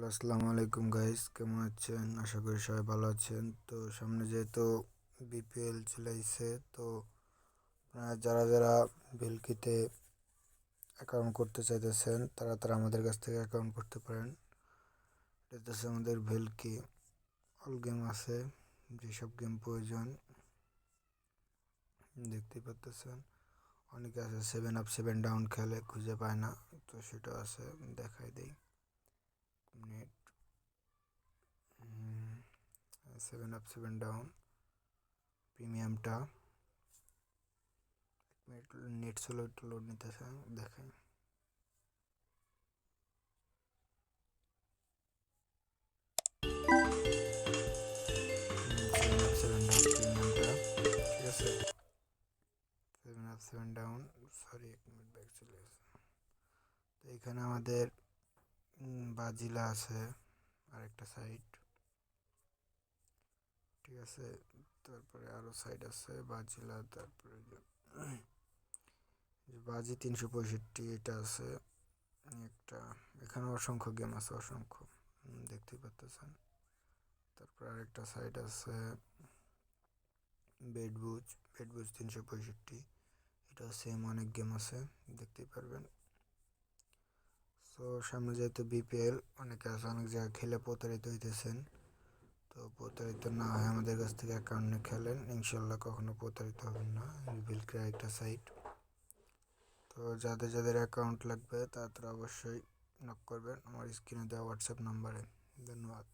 Hello আসসালামু আলাইকুম guys কেমন আছেন? আশা করি সবাই ভালো আছেন। তো সামনে যেহেতু বিপিএল চলে আসছে তো যারা যারা ভেলকিতে অ্যাকাউন্ট করতে চাইতেছেন, তারা তারা আমাদের কাছ থেকে অ্যাকাউন্ট করতে পারেন। এটা হচ্ছে আমাদের ভেলকি অল গেম আছে, যেসব গেম প্রয়োজন। দেখতেই পাচ্তেছেন অনেকে আছে সেভেন আপ সেভেন ডাউন খেলে খুঁজে পায় না, তো সেটা আছে, দেখাই দিই net seven up seven down প্রিমিয়ামটা net slow একটু লোড নিতেছে আছে? Seven up seven down sorry এক মিনিট ব্যাক চলে গেছে তো এখানে আমাদের বাজিলা আছে, আরেকটা সাইড আছে তারপরে আরও সাইড আছে, বাজিলা, তারপরে বাজি তিনশো পঁয়ষট্টি, এটা আছে, একটা, এখানে অসংখ্য গেম আছে, অসংখ্য দেখতেই পাচ্তেছেন তারপর আরেকটা সাইড আছে বেডবুজ বেডবুজ তিনশো পঁয়ষট্টি, এটাও সেম অনেক গেম আছে, দেখতেই পারবেন। সো সামনে যেহেতু বিপিএল অনেকে আছে, অনেক জায়গায় খেলে প্রতারিত হইতেছেন। তো প্রতারিত না হয় আমাদের কাছ থেকে অ্যাকাউন্ট নিয়ে খেলেন। ইনশাল্লাহ কখনো প্রতারিত হবেন না। বিলক্রিয়া একটা সাইট তো যাদের যাদের অ্যাকাউন্ট লাগবে, তারা অবশ্যই নক করবেন। আমার স্ক্রিনে দেওয়া হোয়াটসঅ্যাপ নাম্বারে ধন্যবাদ।